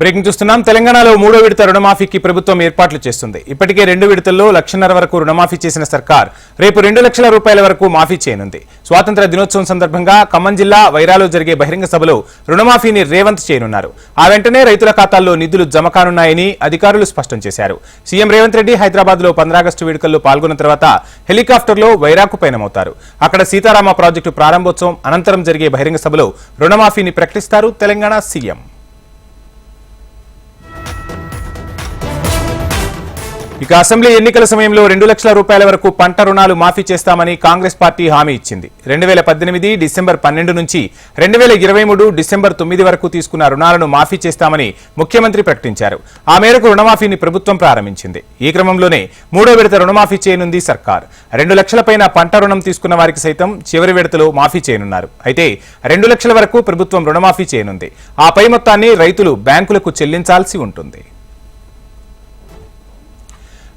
Breaking చూస్తున్నాం. తెలంగాణలో మూడో విడత రుణమాఫీకి ప్రభుత్వం ఏర్పాట్లు చేస్తుంది. ఇప్పటికే రెండు విడతల్లో లక్షన్నర వరకు రుణమాఫీ చేసిన సర్కార్ రేపు రెండు లక్షల రూపాయల వరకు మాఫీ చేయనుంది. స్వాతంత్ర దినోత్సవం సందర్భంగా ఖమ్మం జిల్లా వైరాలో జరిగే బహిరంగ సభలో రుణమాఫీని రేవంత్ చేయనున్నారు. ఆ వెంటనే రైతుల ఖాతాల్లో నిధులు జమ కానున్నాయని అధికారులు స్పష్టం చేశారు. సీఎం రేవంత్ రెడ్డి హైదరాబాద్లో పంద్రాగస్టు వేడుకల్లో పాల్గొన్న తర్వాత హెలికాప్టర్లో వైరాకు పయనమవుతారు. అక్కడ సీతారామ ప్రాజెక్టు ప్రారంభోత్సవం అనంతరం జరిగే బహిరంగ సభలో రుణమాఫీని ప్రకటిస్తారు తెలంగాణ సీఎం. ఇక అసెంబ్లీ ఎన్నికల సమయంలో రెండు లక్షల రూపాయల వరకు పంట రుణాలు మాఫీ చేస్తామని కాంగ్రెస్ పార్టీ హామీ ఇచ్చింది. రెండు వేల పద్దెనిమిది డిసెంబర్ పన్నెండు నుంచి రెండు వేల ఇరవై మూడు డిసెంబర్ తొమ్మిది వరకు తీసుకున్న రుణాలను మాఫీ చేస్తామని ముఖ్యమంత్రి ప్రకటించారు. ఆ మేరకు రుణమాఫీని ప్రభుత్వం ప్రారంభించింది. ఈ క్రమంలోనే మూడో విడత రుణమాఫీ చేయనుంది సర్కార్. రెండు లక్షలపైన పంట రుణం తీసుకున్న వారికి సైతం చివరి విడతలో మాఫీ చేయనున్నారు. అయితే రెండు లక్షల వరకు ప్రభుత్వం రుణమాఫీ చేయనుంది. ఆ పై మొత్తాన్ని రైతులు బ్యాంకులకు చెల్లించాల్సి ఉంటుంది.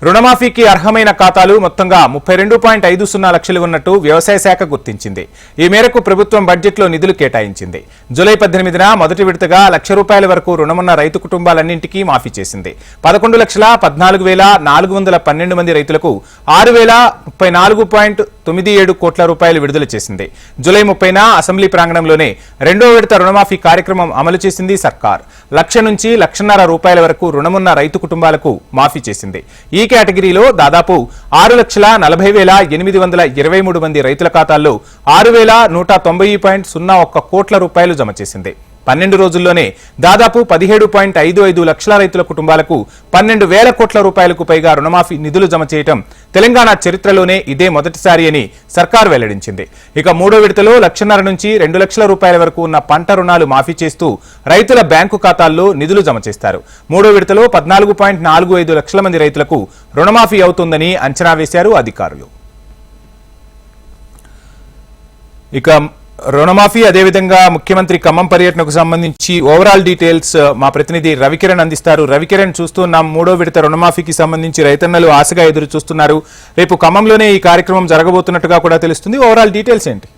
రుణమాఫీకి అర్హమైన ఖాతాలు మొత్తంగా ముప్పై రెండు పాయింట్ ఐదు సున్నా లక్షలు ఉన్నట్టు వ్యవసాయ శాఖ గుర్తించింది. ఈ మేరకు ప్రభుత్వం బడ్జెట్లో నిధులు కేటాయించింది. జూలై పద్దెనిమిదిన మొదటి విడతగా లక్ష రూపాయల వరకు రుణమున్న రైతు కుటుంబాలన్నింటికీ మాఫీ చేసింది. పదకొండు లక్షల పద్నాలుగు వేల నాలుగు వందల పన్నెండు మంది రైతులకు ఆరు వేల ముప్పై నాలుగు పాయింట్ తొమ్మిది ఏడు కోట్ల రూపాయలు విడుదల చేసింది. జూలై ముప్పైన అసెంబ్లీ ప్రాంగణంలోనే రెండో విడత రుణమాఫీ కార్యక్రమం అమలు చేసింది సర్కార్. లక్ష నుంచి లక్షన్నర రూపాయల వరకు రుణమున్న రైతు కుటుంబాలకు మాఫీ చేసింది. ఈ కేటగిరీలో దాదాపు ఆరు లక్షల నలభై వేల ఎనిమిది వందల ఇరవై మూడు మంది రైతుల ఖాతాల్లో ఆరు వేల నూట తొంభై పాయింట్ సున్నా ఒక్క కోట్ల రూపాయలు జమ చేసింది. పన్నెండు రోజుల్లోనే దాదాపు పదిహేడు పాయింట్ ఐదు ఐదు లక్షల రైతుల కుటుంబాలకు పన్నెండు వేల కోట్ల రూపాయలకు పైగా రుణమాఫీ నిధులు జమ చేయటం తెలంగాణ చరిత్రలోనే ఇదే మొదటిసారి అని సర్కార్ వెల్లడించింది. ఇక మూడో విడతలో లక్షన్నర నుంచి రెండు లక్షల రూపాయల వరకు ఉన్న పంట రుణాలు మాఫీ చేస్తూ రైతుల బ్యాంకు ఖాతాల్లో నిధులు జమ చేస్తారు. మూడో విడతలో పద్నాలుగు పాయింట్ నాలుగు ఐదు లక్షల మంది రైతులకు రుణమాఫీ అవుతుందని అంచనా వేశారు అధికారులు. ఇక రుణమాఫీ అదేవిధంగా ముఖ్యమంత్రి ఖమ్మం పర్యటనకు సంబంధించి ఓవరాల్ డీటెయిల్స్ uh, మా ప్రతినిధి రవికిరణ్ అందిస్తారు. రవికిరణ్ చూస్తున్నాం మూడో విడత రుణమాఫీకి సంబంధించి రైతన్నలు ఆశగా ఎదురు చూస్తున్నారు. రేపు ఖమ్మంలోనే ఈ కార్యక్రమం జరగబోతున్నట్టుగా కూడా తెలుస్తుంది. ఓవరాల్ డీటెయిల్స్ ఏంటి?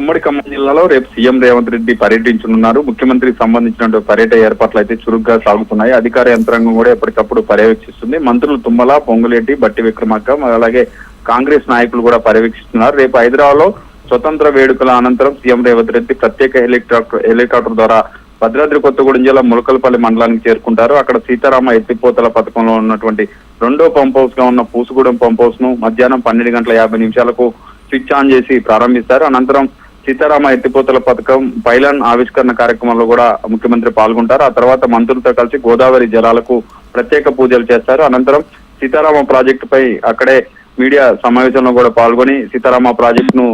ఉమ్మడి ఖమ్మం జిల్లాలో రేపు సీఎం రేవంత్ రెడ్డి పర్యటించనున్నారు. ముఖ్యమంత్రికి సంబంధించిన పర్యటన ఏర్పాట్లు అయితే చురుగ్గా సాగుతున్నాయి. అధికార యంత్రాంగం కూడా ఎప్పటికప్పుడు పర్యవేక్షిస్తుంది. మంత్రులు తుమ్మల పొంగులేటి బట్టి విక్రమార్క అలాగే కాంగ్రెస్ నాయకులు కూడా పర్యవేక్షిస్తున్నారు. రేపు హైదరాబాద్లో స్వతంత్ర వేడుకల అనంతరం సీఎం రేవంత్ రెడ్డి ప్రత్యేక హెలికాప్టర్ హెలికాప్టర్ ద్వారా భద్రాద్రి కొత్తగూడెం జిల్లా ములకలపల్లి మండలానికి చేరుకుంటారు. అక్కడ సీతారామ ఎత్తిపోతల పథకంలో ఉన్నటువంటి రెండో పంప్ హౌస్గా ఉన్న పూసుగూడెం పంప్ హౌస్ను మధ్యాహ్నం పన్నెండు గంటల యాభై నిమిషాలకు స్విచ్ ఆన్ చేసి ప్రారంభిస్తారు. అనంతరం సీతారామ ఎత్తిపోతల పథకం పైలాన్ ఆవిష్కరణ కార్యక్రమంలో కూడా ముఖ్యమంత్రి పాల్గొంటారు. ఆ తర్వాత మంత్రులతో కలిసి గోదావరి జలాలకు ప్రత్యేక పూజలు చేస్తారు. అనంతరం సీతారామ ప్రాజెక్టు పై అక్కడే మీడియా సమావేశంలో కూడా పాల్గొని సీతారామ ప్రాజెక్టును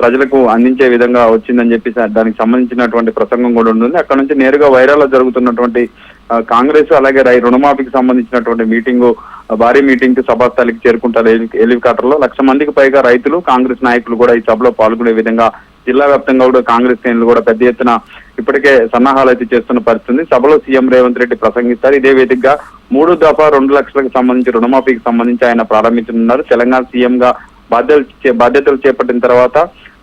ప్రజలకు అందించే విధంగా వచ్చిందని చెప్పి దానికి సంబంధించినటువంటి ప్రసంగం కూడా ఉంటుంది. అక్కడ నుంచి నేరుగా వైరాలో జరుగుతున్నటువంటి కాంగ్రెస్ అలాగే రై రుణమాఫీకి సంబంధించినటువంటి మీటింగు భారీ మీటింగ్కి సభాస్థలికి చేరుకుంటారు హెలికాప్టర్లో లక్ష మందికి పైగా రైతులు కాంగ్రెస్ నాయకులు కూడా ఈ సభలో పాల్గొనే విధంగా జిల్లా వ్యాప్తంగా కూడా కాంగ్రెస్ శ్రేణులు కూడా పెద్ద ఎత్తున ఇప్పటికే సన్నాహాలు అయితే చేస్తున్న పరిస్థితి సభలో సీఎం రేవంత్ రెడ్డి ప్రసంగిస్తారు. ఇదే వేదికగా మూడు దఫా రెండు లక్షలకు సంబంధించి రుణమాఫీకి సంబంధించి ఆయన ప్రారంభించనున్నారు. తెలంగాణ సీఎం గా బాధ్యతలు చే- బాధ్యతలు చేపట్టిన తర్వాత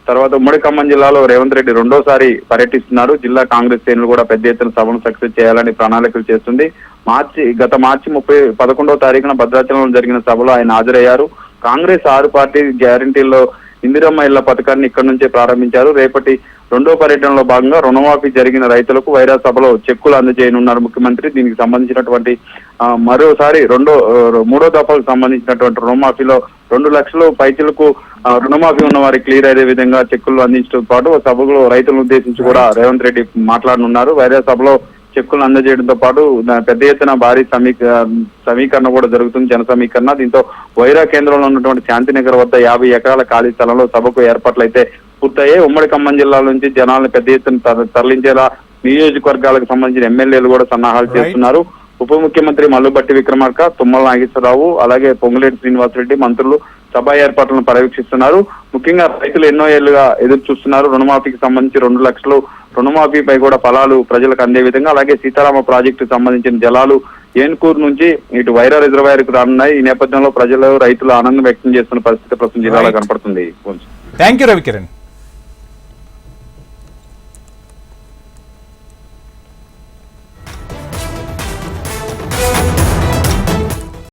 తర్వాత ఉమ్మడి ఖమ్మం జిల్లాలో రేవంత్ రెడ్డి రెండోసారి పర్యటిస్తున్నారు జిల్లా కాంగ్రెస్ శ్రేణులు కూడా పెద్ద ఎత్తున సభను సక్సెస్ చేయాలని ప్రణాళికలు చేస్తుంది. మార్చి గత మార్చి ముప్పై పదకొండవ తారీఖున భద్రాచలంలో జరిగిన సభలో ఆయన హాజరయ్యారు. కాంగ్రెస్ ఆరు పార్టీ గ్యారంటీల్లో ఇందిరమ్మ ఇళ్ళ పథకాన్ని ఇక్కడ నుంచే ప్రారంభించారు. రేపటి రెండో పర్యటనలో భాగంగా రుణమాఫీ జరిగిన రైతులకు వైరా సభలో చెక్కులు అందజేయనున్నారు ముఖ్యమంత్రి. దీనికి సంబంధించినటువంటి మరోసారి రెండో మూడో దఫాకు సంబంధించినటువంటి రుణమాఫీలో రెండు లక్షలు పైచలకు రుణమాఫీ ఉన్న వారికి క్లియర్ అయ్యే విధంగా చెక్కులు అందించడం పాటు సభలో రైతులను ఉద్దేశించి కూడా రేవంత్ రెడ్డి మాట్లాడనున్నారు. వైరా సభలో చెక్కులు అందజేయడంతో పాటు పెద్ద ఎత్తున భారీ సమీక సమీకరణ కూడా జరుగుతుంది జన సమీకరణ. దీంతో వైరా కేంద్రంలో ఉన్నటువంటి శాంతినగర్ వద్ద యాభై ఎకరాల ఖాళీ స్థలంలో సభకు ఏర్పాట్లు అయితే పూర్తయ్యాయి ఉమ్మడి ఖమ్మం జిల్లా నుంచి జనాలను పెద్ద ఎత్తున తర- తరలించేలా నియోజకవర్గాలకు సంబంధించిన ఎమ్మెల్యేలు కూడా సన్నాహాలు చేస్తున్నారు. ఉప ముఖ్యమంత్రి మల్లుబట్టి విక్రమార్క తుమ్మల నాగేశ్వరరావు అలాగే పొంగులేటి శ్రీనివాసరెడ్డి మంత్రులు సభ ఏర్పాట్లను పర్యవేక్షిస్తున్నారు. ముఖ్యంగా రైతులు ఎన్నో ఏళ్ళుగా ఎదురు చూస్తున్నారు రుణమాఫీకి సంబంధించి రెండు లక్షలు రుణమాఫీపై కూడా ఫలాలు ప్రజలకు అందే విధంగా అలాగే సీతారామ ప్రాజెక్టు సంబంధించిన జలాలు ఏన్కూరు నుంచి ఇటు వైరా రిజర్వాయర్కు రానున్నాయి. ఈ నేపథ్యంలో ప్రజలు రైతులు ఆనందం వ్యక్తం చేస్తున్న పరిస్థితి ప్రస్తుతం జిల్లాలో. కనపడుతుంది. Thank you Ravikiran